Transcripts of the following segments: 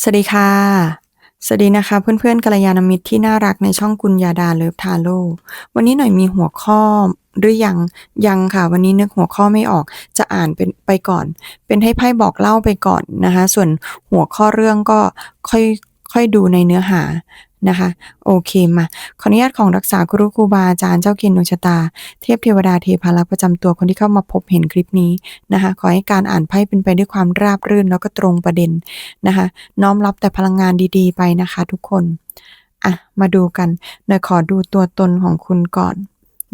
สวัสดีค่ะ สวัสดีนะคะเพื่อนๆกัลยาณมิตรที่น่ารักในช่องกุญญาดาเลิฟทาโร่วันนี้หน่อยมีหัวข้อหรือยังยังค่ะ วันนี้นึกหัวข้อไม่ออกจะอ่านเป็นไปก่อน เป็นให้ไพ่บอกเล่าไปก่อนนะคะ ส่วนหัวข้อเรื่องก็ค่อยค่อยดูในเนื้อหา นะคะ โอเคมาขออนุญาตของรักษาครูครูบาอาจารย์เจ้าเกณฑ์ดวงชะตา เทพเทวดาเทพารักษ์ประจำตัวคนที่เข้ามาพบเห็นคลิปนี้นะคะ ขอให้การอ่านไพ่เป็นไปด้วยความราบรื่นแล้วก็ตรงประเด็นนะคะ น้อมรับแต่พลังงานดีๆ ไปนะคะ ทุกคนอะมาดูกันหน่อยขอดูตัวตนของคุณก่อน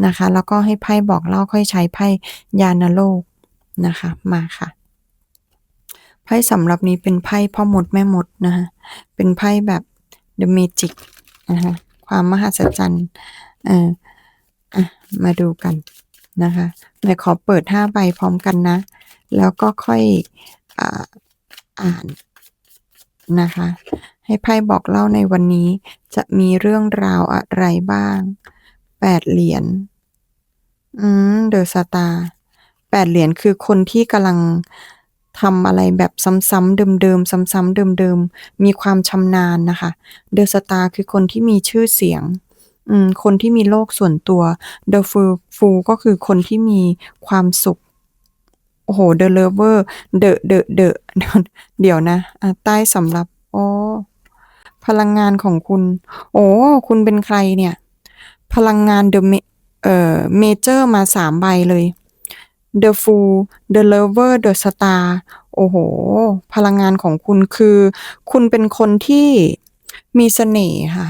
นะคะ แล้วก็ให้ไพ่บอกเล่าค่อยใช้ไพ่ยานโลกนะคะ มาค่ะไพ่สำหรับนี้เป็นไพ่พ่อมดแม่หมดนะคะเป็นไพ่แบบ The Magic นะคะความมหัศจรรย์เอออะมาดูกันนะคะหน่อยขอเปิดห้าใบพร้อมกันนะ แล้วก็ค่อยอ่าอ่านนะคะ ให้ไพ่บอกเล่าในวันนี้จะมีเรื่องราวอะไรบ้างแปดเหรียญอืมเดอะสตาร์แปดเหรียญคือคนที่กำลัง ทำอะไรแบบซ้ำๆเดิมๆซ้ำๆเดิมๆมีความชำนาญนะคะเดอะสตาร์คือคนที่มีชื่อเสียงคนที่มีโลกส่วนตัวเดอะฟูฟูก็คือคนที่มีความสุข โอ้โหเดอะเลเวอร์เดอะเดอะเดอะเดี๋ยวนะใต้สำหรับ โอ้พลังงานของคุณ โอ้ คุณเป็นใครเนี่ย พลังงานเดอะเอ่อเมเจอร์มาสามใบเลย The Fool The Lover The Star โอ้โห พลังงานของคุณคือ คุณเป็นคนที่มีเสน่ห์ค่ะ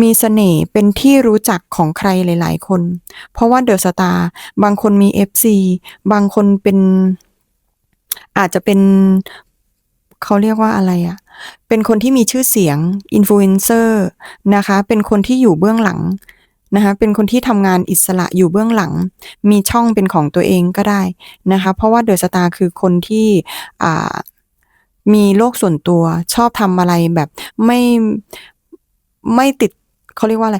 มีเสน่ห์เป็นที่รู้จักของใครหลาย ๆ คน เพราะว่าเดอะสตาร์บางคนมี FC บางคนเป็น อาจจะเป็นเขาเรียกว่าอะไรอะเป็นคนที่มีชื่อเสียงอินฟลูเอนเซอร์นะคะ เป็นคนที่อยู่เบื้องหลัง นะคะเป็นคนที่ทำงานอิสระอยู่เบื้องหลัง มีช่องเป็นของตัวเองก็ได้นะคะ เพราะว่าเดอะสตาร์คือคนที่มีโลกส่วนตัวชอบทำอะไรแบบไม่ไม่ติดเขาเรียกว่าอะไร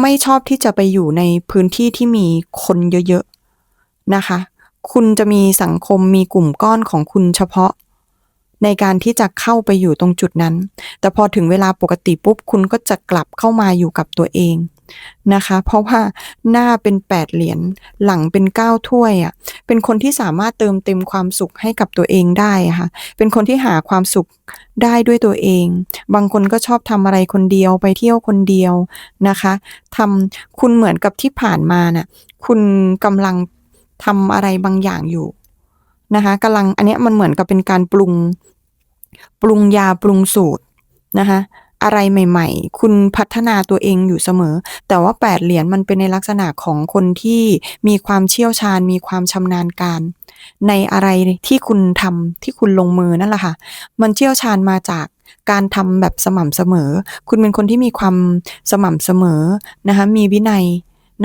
ไม่ชอบที่จะไปอยู่ในพื้นที่ที่มีคนเยอะๆนะคะ คุณจะมีสังคมมีกลุ่มก้อนของคุณเฉพาะในการที่จะเข้าไปอยู่ตรงจุดนั้น แต่พอถึงเวลาปกติปุ๊บ คุณก็จะกลับเข้ามาอยู่กับตัวเอง นะคะ เพราะว่าหน้าเป็นแปดเหรียญหลังเป็นเก้าถ้วยอะ่ะเป็นคนที่สามารถเติมเต็มความสุขให้กับตัวเองได้ะค่ะ เป็นคนที่หาความสุขได้ด้วยตัวเอง บางคนก็ชอบทำอะไรคนเดียวไปเที่ยวคนเดียวนะคะทำคุณเหมือนกับที่ผ่านมาน่ะคุณกำลังทำอะไรบางอย่างอยู่นะคะกำลังอันนี้มันเหมือนกับเป็นการปรุงปรุงยาปรุงสูตรนะคะ อะไรใหม่ ๆ คุณพัฒนาตัวเองอยู่เสมอ แต่ว่าแปดเหรียญมันเป็นในลักษณะของคนที่มีความเชี่ยวชาญ มีความชำนาญการ ในอะไรที่คุณทำที่คุณลงมือนั่นแหละค่ะ มันเชี่ยวชาญมาจากการทำแบบสม่ำเสมอ คุณเป็นคนที่มีความสม่ำเสมอนะคะ มีวินัย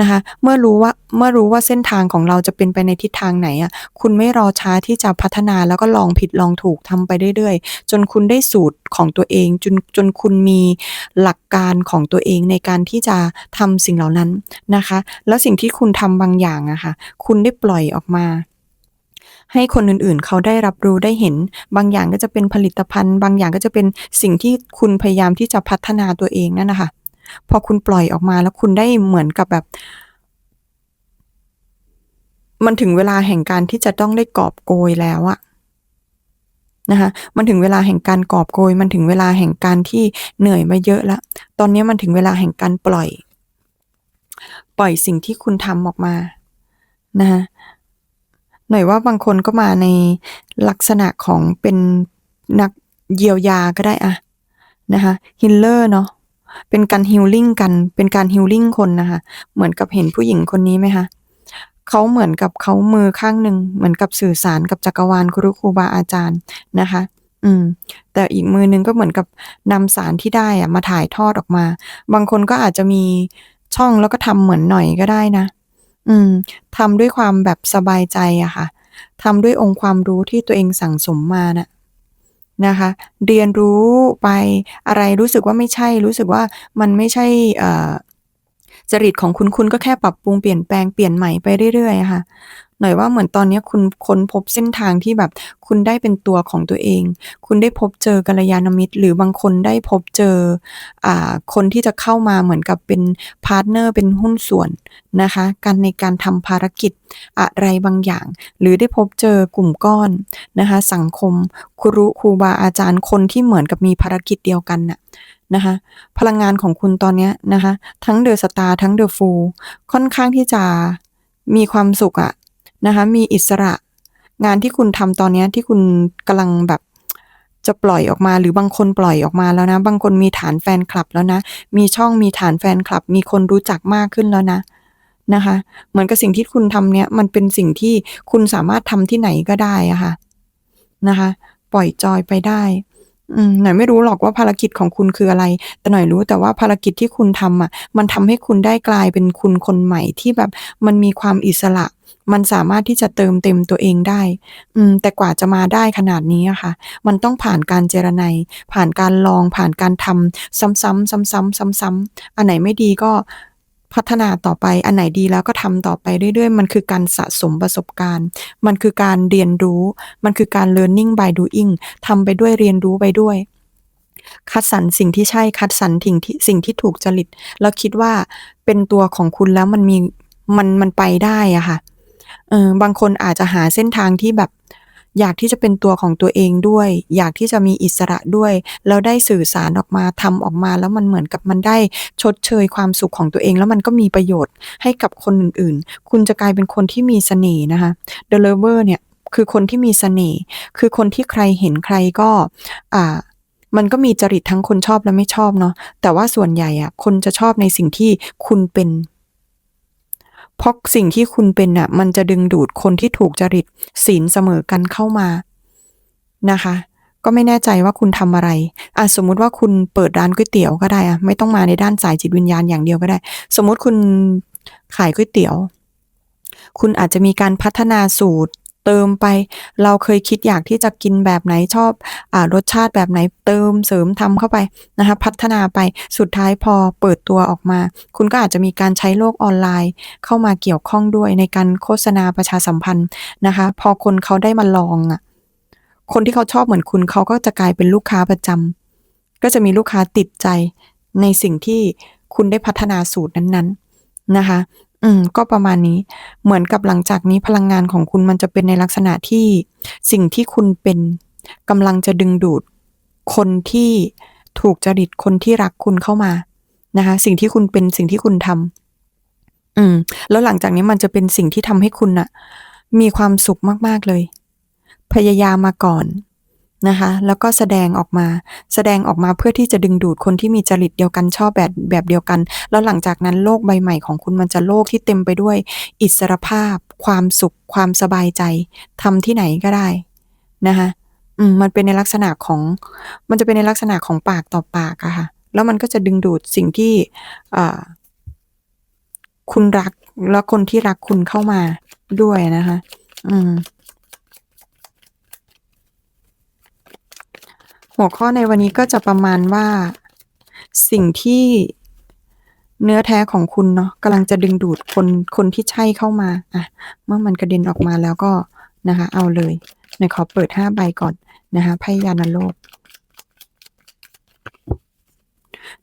นะคะเมื่อรู้ว่าเมื่อรู้ว่าเส้นทางของเราจะเป็นไปในทิศทางไหนอะคุณไม่รอช้าที่จะพัฒนาแล้วก็ลองผิดลองถูกทำไปเรื่อยๆ จนคุณได้สูตรของตัวเองจนจนคุณมีหลักการของตัวเองในการที่จะทำสิ่งเหล่านั้นนะคะ แล้วสิ่งที่คุณทำบางอย่างอะค่ะคุณได้ปล่อยออกมาให้คนอื่นๆ เขาได้รับรู้ได้เห็น บางอย่างก็จะเป็นผลิตภัณฑ์ บางอย่างก็จะเป็นสิ่งที่คุณพยายามที่จะพัฒนาตัวเองนั่นนะคะ พอคุณปล่อยออกมาแล้วคุณได้เหมือนกับแบบ มันถึงเวลาแห่งการที่จะต้องได้กอบโกยแล้วอะนะคะมันถึงเวลาแห่งการกอบโกย มันถึงเวลาแห่งการที่เหนื่อยมาเยอะแล้วตอนนี้มันถึงเวลาแห่งการปล่อย ปล่อยสิ่งที่คุณทำออกมานะคะหน่อยว่าบางคนก็มาในลักษณะของเป็นนักเยียวยาก็ได้อะนะคะฮิลเลอร์เนาะ เป็นการฮิลลิ่งกัน เป็นการฮิลลิ่งคนนะคะ เหมือนกับเห็นผู้หญิงคนนี้ไหมคะเขาเหมือนกับเขามือข้างหนึ่งเหมือนกับสื่อสารกับจักรวาลครูครูบาอาจารย์นะคะ อืม แต่อีกมือหนึงก็เหมือนกับนำสารที่ได้อะมาถ่ายทอดออกมา บางคนก็อาจจะมีช่องแล้วก็ทำเหมือนหน่อยก็ได้นะ อืมทำด้วยความแบบสบายใจอะค่ะทำด้วยองค์ความรู้ที่ตัวเองสั่งสมมาน่ะ นะคะ เรียนรู้ไปอะไรรู้สึกว่าไม่ใช่ รู้สึกว่ามันไม่ใช่เอ จริตของคุณคุณก็แค่ปรับปรุงเปลี่ยนแปลงเปลี่ยนใหม่ไปเรื่อยๆค่ะ หน่อยว่าเหมือนตอนนี้คุณค้นพบเส้นทางที่แบบคุณได้เป็นตัวของตัวเอง คุณได้พบเจอกัลยาณมิตร หรือบางคนได้พบเจออ่าคนที่จะเข้ามาเหมือนกับเป็นพาร์ตเนอร์เป็นหุ้นส่วนนะคะ การในการทำภารกิจอะไรบางอย่าง หรือได้พบเจอกลุ่มก้อนนะคะ สังคมครูครูบาอาจารย์คนที่เหมือนกับมีภารกิจเดียวกันน่ะ นะคะ พลังงานของคุณตอนนี้นะคะ ทั้งเดอะสตาร์ทั้งเดอะฟูลค่อนข้างที่จะมีความสุขอะนะคะ มีอิสระ งานที่คุณทำตอนนี้ที่คุณกำลังแบบจะปล่อยออกมาหรือบางคนปล่อยออกมาแล้วนะ บางคนมีฐานแฟนคลับแล้วนะ มีช่องมีฐานแฟนคลับ มีคนรู้จักมากขึ้นแล้วนะนะคะ เหมือนกับสิ่งที่คุณทำเนี้ยมันเป็นสิ่งที่คุณสามารถทำที่ไหนก็ได้อะค่ะนะคะ ปล่อยจอยไปได้ อืมหน่อยไม่รู้หรอกว่าภารกิจของคุณคืออะไร แต่หน่อยรู้แต่ว่าภารกิจที่คุณทำอะ มันทำให้คุณได้กลายเป็นคุณคนใหม่ที่แบบมันมีความอิสระ มันสามารถที่จะเติมเต็มตัวเองได้ อืม แต่กว่าจะมาได้ขนาดนี้อะค่ะ มันต้องผ่านการเจรไนยผ่านการลอง ผ่านการทำซ้ำๆซ้ำๆซ้ำๆอันไหนไม่ดีก็ พัฒนาต่อไปอันไหนดีแล้วก็ทำต่อไปเรื่อยๆ มันคือการสะสมประสบการณ์ มันคือการเรียนรู้ มันคือการ learning by doing ทำไปด้วยเรียนรู้ไปด้วย คัดสรรสิ่งที่ใช่คัดสรรสิ่งที่สิ่งที่ถูกจริต แล้วคิดว่าเป็นตัวของคุณแล้วมันมีมันมันไปได้อะค่ะเออบางคนอาจจะหาเส้นทางที่แบบ อยากที่จะเป็นตัวของตัวเองด้วย อยากที่จะมีอิสระด้วย แล้วได้สื่อสารออกมาทำออกมา แล้วมันเหมือนกับมันได้ชดเชยความสุขของตัวเอง แล้วมันก็มีประโยชน์ให้กับคนอื่นๆ คุณจะกลายเป็นคนที่มีเสน่ห์นะคะ The Lover เนี่ยคือคนที่มีเสน่ห์คือคนที่ใครเห็นใครก็อ่ามันก็มีจริตทั้งคนชอบและไม่ชอบเนาะแต่ว่าส่วนใหญ่อะคนจะชอบในสิ่งที่คุณเป็น เพราะสิ่งที่คุณเป็นน่ะมันจะดึงดูดคนที่ถูกจริตศีลเสมอกันเข้ามานะคะ ก็ไม่แน่ใจว่าคุณทำอะไรอะสมมุติว่าคุณเปิดร้านก๋วยเตี๋ยวก็ได้อะไม่ต้องมาในด้านสายจิตวิญญาณอย่างเดียวก็ได้ สมมุติคุณขายก๋วยเตี๋ยว คุณอาจจะมีการพัฒนาสูตร เติมไป เราเคยคิดอยากที่จะกินแบบไหนชอบอรสชาติแบบไหนเติมเสริมทำเข้าไปนะคะพัฒนาไปสุดท้ายพอเปิดตัวออกมา คุณก็อาจจะมีการใช้โลกออนไลน์ เข้ามาเกี่ยวข้องด้วยในการโฆษณาประชาสัมพันธ์นะคะพอคนเขาได้มาลองอะคนที่เขาชอบเหมือนคุณเขาก็จะกลายเป็นลูกค้าประจำก็จะมีลูกค้าติดใจในสิ่งที่คุณได้พัฒนาสูตรนั้นๆนะคะ อืม ก็ประมาณนี้ เหมือนกับหลังจากนี้พลังงานของคุณมันจะเป็นในลักษณะที่สิ่งที่คุณเป็นกำลังจะดึงดูด คนที่ถูกจริตคนที่รักคุณเข้ามานะคะ สิ่งที่คุณเป็นสิ่งที่คุณทำอืม แล้วหลังจากนี้มันจะเป็นสิ่งที่ทำให้คุณน่ะมีความสุขมาก ๆ เลย พยายามมาก่อน นะคะแล้วก็แสดงออกมาแสดงออกมาเพื่อที่จะดึงดูดคนที่มีจริตเดียวกันชอบแบบแบบเดียวกัน แล้วหลังจากนั้นโลกใบใหม่ของคุณมันจะโลกที่เต็มไปด้วย อิสรภาพ ความสุข ความสบายใจทำที่ไหนก็ได้นะคะอืมมันเป็นในลักษณะของมันจะเป็นในลักษณะของปากต่อปากอะค่ะแล้วมันก็จะดึงดูดสิ่งที่คุณรักแล้วคนที่รักคุณเข้ามาด้วยนะคะ อืม หัวข้อในวันนี้ก็จะประมาณว่า สิ่งที่เนื้อแท้ของคุณเนาะกำลังจะดึงดูดคนคนที่ใช่เข้ามาอะเมื่อมันกระเด็นออกมาแล้วก็นะคะ เอาเลยในขอเปิดห้าใบก่อนนะคะไพ่ยานโลก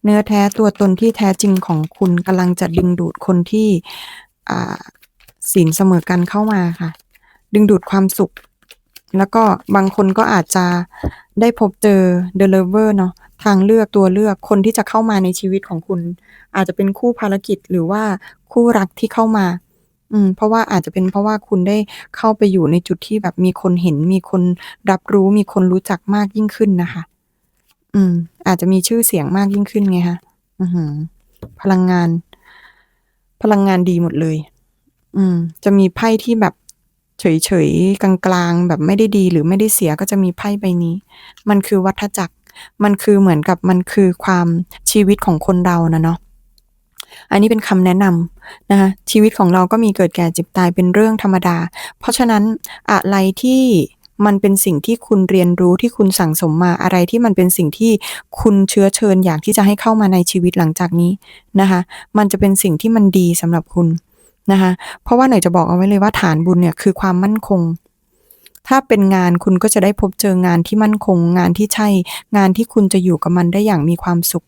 เนื้อแท้ตัวตนที่แท้จริงของคุณกำลังจะดึงดูดคนที่อ่าศีลเสมอกันเข้ามาค่ะ ดึงดูดความสุข แล้วก็บางคนก็อาจจะ ได้พบเจอ The Lover เนาะทางเลือกตัวเลือกคนที่จะเข้ามาในชีวิตของคุณ อาจจะเป็นคู่ภารกิจหรือว่าคู่รักที่เข้ามาอืมเพราะว่าอาจจะเป็นเพราะว่าคุณได้เข้าไปอยู่ในจุดที่แบบมีคนเห็น มีคนรับรู้ มีคนรู้จักมากยิ่งขึ้นนะคะ อืม อาจจะมีชื่อเสียงมากยิ่งขึ้นไงคะอือหือ พลังงาน พลังงานดีหมดเลย อืม จะมีไพ่ที่แบบ เฉยๆกลางๆ แบบไม่ได้ดีหรือไม่ได้เสียก็จะมีไพ่ใบนี้ มันคือวัฏจักร มันคือเหมือนกับมันคือความชีวิตของคนเรานะเนาะอันนี้เป็นคำแนะนำนะคะชีวิตของเราก็มีเกิดแก่เจ็บตายเป็นเรื่องธรรมดา เพราะฉะนั้นอะไรที่มันเป็นสิ่งที่คุณเรียนรู้ที่คุณสั่งสมมาอะไรที่มันเป็นสิ่งที่คุณเชื้อเชิญอยากที่จะให้เข้ามาในชีวิตหลังจากนี้นะคะ มันจะเป็นสิ่งที่มันดีสำหรับคุณ นะคะเพราะว่าหน่อยจะบอกเอาไว้เลยว่าฐานบุญเนี่ยคือความมั่นคง ถ้าเป็นงานคุณก็จะได้พบเจองานที่มั่นคง งานที่ใช่ งานที่คุณจะอยู่กับมันได้อย่างมีความสุข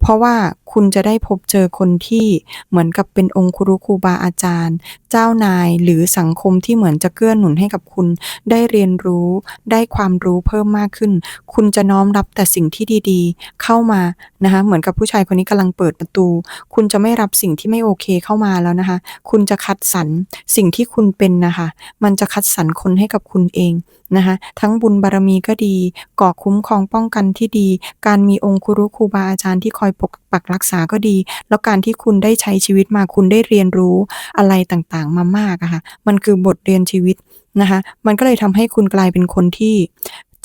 เพราะว่าคุณจะได้พบเจอคนที่เหมือนกับเป็นองคุรุครูบาอาจารย์ เจ้านายหรือสังคมที่เหมือนจะเกื้อหนุนให้กับคุณ ได้เรียนรู้ได้ความรู้เพิ่มมากขึ้น คุณจะน้อมรับแต่สิ่งที่ดีๆ เข้ามานะคะเหมือนกับผู้ชายคนนี้กำลังเปิดประตู คุณจะไม่รับสิ่งที่ไม่โอเคเข้ามาแล้วนะคะ คุณจะคัดสรรสิ่งที่คุณเป็นนะคะ มันจะคัดสรรคนให้กับคุณเองนะคะทั้งบุญบารมีก็ดีก่อคุ้มครองป้องกันที่ดี การมีองคุรุครูบาอาจารย์ที่คอยปกปักรักษาก็ดี แล้วการที่คุณได้ใช้ชีวิตมาคุณได้เรียนรู้อะไรต่างๆ มามากอะค่ะมันคือบทเรียนชีวิตนะคะมันก็เลยทำให้คุณกลายเป็นคนที่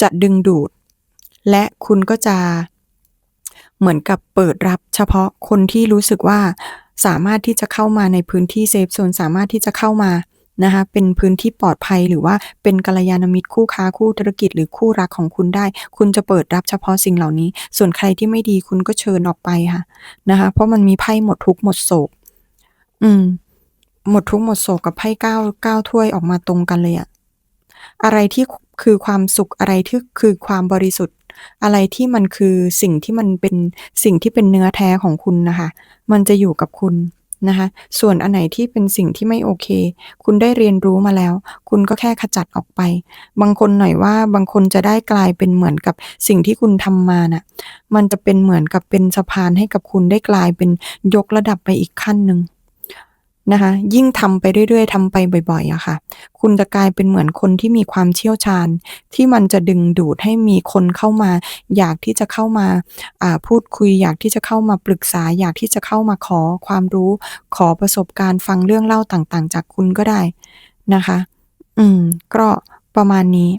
จะดึงดูด และคุณก็จะเหมือนกับเปิดรับเฉพาะคนที่รู้สึกว่าสามารถที่จะเข้ามาในพื้นที่เซฟโซนสามารถที่จะเข้ามา นะคะเป็นพื้นที่ปลอดภัยหรือว่าเป็นกัลยาณมิตรคู่ค้าคู่ธุรกิจหรือคู่รักของคุณได้ คุณจะเปิดรับเฉพาะสิ่งเหล่านี้ ส่วนใครที่ไม่ดีคุณก็เชิญออกไปค่ะนะคะเพราะมันมีไพ่หมดทุกหมดโศก อืม หมดทุกหมดโศกกับไพ่เก้าเก้าถ้วยออกมาตรงกันเลยอะอะไรที่คือความสุขอะไรที่คือความบริสุทธิ์ อะไรที่มันคือสิ่งที่มันเป็นสิ่งที่เป็นเนื้อแท้ของคุณนะคะ มันจะอยู่กับคุณ นะคะส่วนอันไหนที่เป็นสิ่งที่ไม่โอเค คุณได้เรียนรู้มาแล้ว คุณก็แค่ขจัดออกไป บางคนหน่อยว่าบางคนจะได้กลายเป็นเหมือนกับสิ่งที่คุณทำมาน่ะมันจะเป็นเหมือนกับเป็นสะพานให้กับคุณได้กลายเป็นยกระดับไปอีกขั้นหนึ่ง นะคะ ยิ่งทำไปเรื่อยๆทำไปบ่อยๆอะค่ะ คุณจะกลายเป็นเหมือนคนที่มีความเชี่ยวชาญ ที่มันจะดึงดูดให้มีคนเข้ามา อยากที่จะเข้ามาอ่าพูดคุย อยากที่จะเข้ามาปรึกษา อยากที่จะเข้ามาขอความรู้ ขอประสบการณ์ฟังเรื่องเล่าต่างๆ จากคุณก็ได้นะคะ อืม ก็ประมาณนี้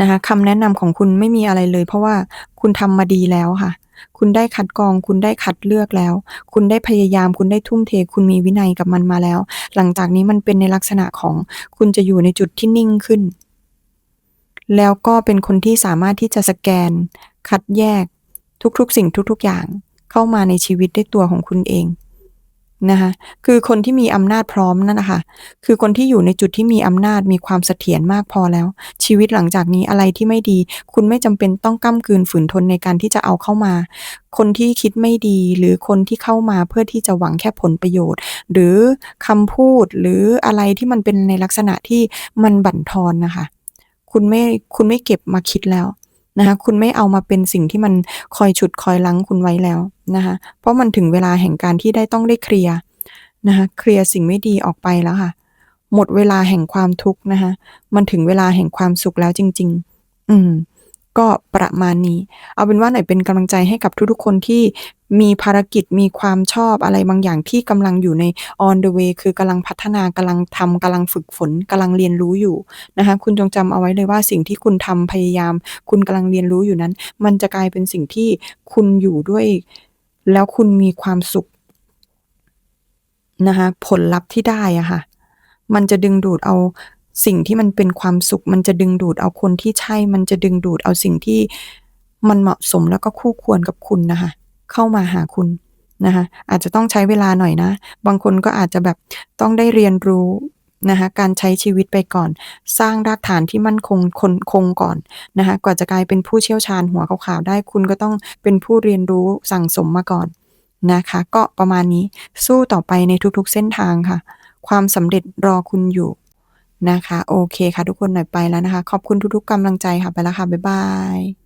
นะคะคำแนะนำของคุณไม่มีอะไรเลย เพราะว่าคุณทำมาดีแล้วค่ะ คุณได้คัดกรอง คุณได้คัดเลือกแล้ว คุณได้พยายาม คุณได้ทุ่มเท คุณมีวินัยกับมันมาแล้ว หลังจากนี้มันเป็นในลักษณะของคุณจะอยู่ในจุดที่นิ่งขึ้น แล้วก็เป็นคนที่สามารถที่จะสแกน คัดแยก ทุกๆ สิ่งทุก ๆ อย่าง เข้ามาในชีวิตด้วยตัวของคุณเอง นะคะคือคนที่มีอำนาจพร้อมนั่นนะคะคือคนที่อยู่ในจุดที่มีอำนาจมีความเสถียรมากพอแล้ว ชีวิตหลังจากนี้อะไรที่ไม่ดี คุณไม่จำเป็นต้องก้ำกืนฝืนทนในการที่จะเอาเข้ามา คนที่คิดไม่ดีหรือคนที่เข้ามาเพื่อที่จะหวังแค่ผลประโยชน์ หรือคำพูดหรืออะไรที่มันเป็นในลักษณะที่มันบั่นทอนนะคะ คุณไม่คุณไม่เก็บมาคิดแล้ว นะคะคุณไม่เอามาเป็นสิ่งที่มันคอยฉุดคอยลังคุณไว้แล้วนะคะเพราะมันถึงเวลาแห่งการที่ได้ต้องได้เคลียร์นะคะเคลียร์สิ่งไม่ดีออกไปแล้วค่ะ หมดเวลาแห่งความทุกข์นะคะมันถึงเวลาแห่งความสุขแล้วจริง ๆ อืม ก็ประมาณนี้ เอาเป็นว่าหน่อยเป็นกำลังใจให้กับทุกๆ คนที่มีภารกิจมีความชอบอะไรบางอย่างที่กำลังอยู่ใน on the way คือกำลังพัฒนากำลังทำกำลังฝึกฝนกำลังเรียนรู้อยู่นะคะคุณจงจำเอาไว้เลยว่าสิ่งที่คุณทำพยายาม คุณกำลังเรียนรู้อยู่นั้น มันจะกลายเป็นสิ่งที่คุณอยู่ด้วย แล้วคุณมีความสุขนะคะผลลัพธ์ที่ได้อะค่ะมันจะดึงดูดเอา สิ่งที่มันเป็นความสุข มันจะดึงดูดเอาคนที่ใช่ มันจะดึงดูดเอาสิ่งที่มันเหมาะสมแล้วก็คู่ควรกับคุณนะคะ เข้ามาหาคุณนะคะอาจจะต้องใช้เวลาหน่อยนะ บางคนก็อาจจะแบบต้องได้เรียนรู้นะคะการใช้ชีวิตไปก่อน สร้างรากฐานที่มั่นคงคนคงก่อนนะคะกว่าจะกลายเป็นผู้เชี่ยวชาญหัวขาวๆได้คุณก็ต้องเป็นผู้เรียนรู้สั่งสมมาก่อนนะคะ ก็ประมาณนี้สู้ต่อไปในทุกๆเส้นทางค่ะ ความสำเร็จรอคุณอยู่ นะคะ โอเคค่ะทุกคนหน่อยไปแล้วนะคะ ขอบคุณทุกๆกำลังใจค่ะไปแล้วค่ะ บ๊ายบาย